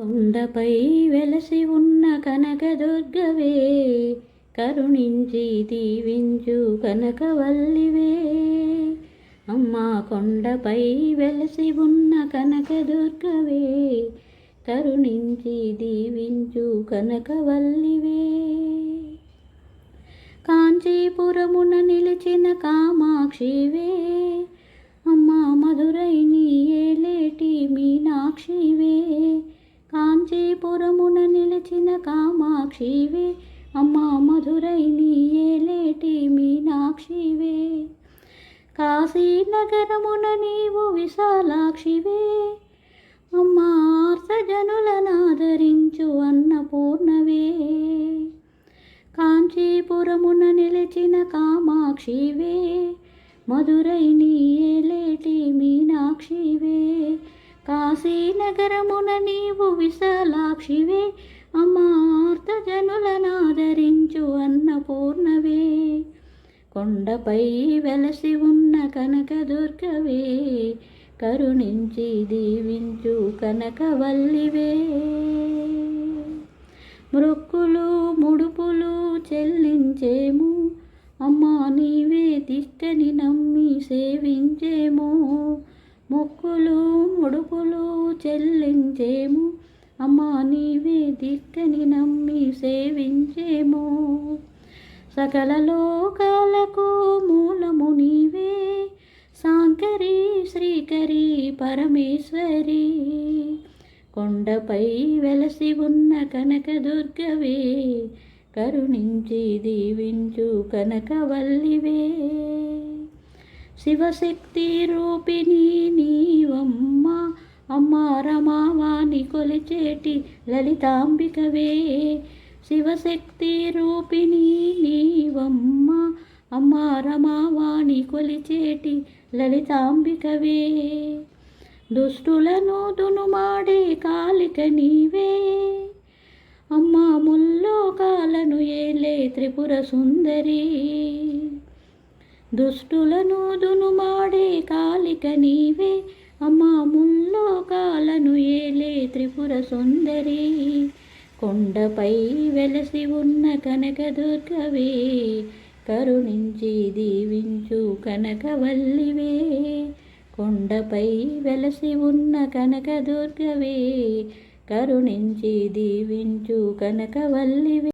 కొండపై వెలసి ఉన్న కనకదుర్గవే కరుణించి దీవించు కనకవల్లివే. అమ్మా కొండపై వెలసి ఉన్న కనకదుర్గవే కరుణించి దీవించు కనకవల్లివే. కాంచీపురమున నిలిచిన కామాక్షివే అమ్మా మధుర కాంచీపురమున కామాక్షివే. అమ్మా మధురై నీయేలేటి ఏలేటి మీనాక్షివే. కాశీనగరమున నీవు విశాలాక్షివే. అమ్మా ఆర్తజనులనాదరించు అన్నపూర్ణవే. కాంచీపురమున నిలిచిన కామాక్షివే. మధురై నీయేలేటి మీనాక్షివే. కాశీనగరమున నీవు విశాలాక్షివే. అమార్తజనులనాదరించు అన్నపూర్ణవే. కొండపై వెలసి ఉన్న కనకదుర్గవే. కరుణించి దీవించు కనకవల్లివే. మృక్కులు ముడుపులు చెల్లించేము. అమ్మా నీవే దిష్టని నమ్మి సేవించేము. మొక్కులు ముడుపులు చెల్లించేము. అమ్మా నీవే దిక్కని నమ్మి సేవించేమో. సకల లోకాలకు మూలము నీవే. సాంకరి శ్రీకరి పరమేశ్వరి. కొండపై వెలసి ఉన్న కనకదుర్గవే. కరుణించి దీవించు కనకవల్లివే. శివశక్తి రూపిణి అమ్మ రమావాణి కొలిచేటి లలితాంబికవే. శివశక్తి రూపిణి నీవమ్మ అమ్మ రమావాణి కొలిచేటి లలితాంబికవే. దుష్టులను దునుమాడే కాలిక నీవే. అమ్మ ముల్లోకాలను ఏలే త్రిపుర సుందరి. దుష్టులను దునుమాడే కాలిక నీవే. అమ్మ ముల్లో సుందరి కొండపై వెలసి ఉన్న కనకదుర్గవే కరుణించి దీవించు కనకవల్లివే. కొండపై వెలసి ఉన్న కనకదుర్గవే కరుణించి దీవించు కనకవల్లివే.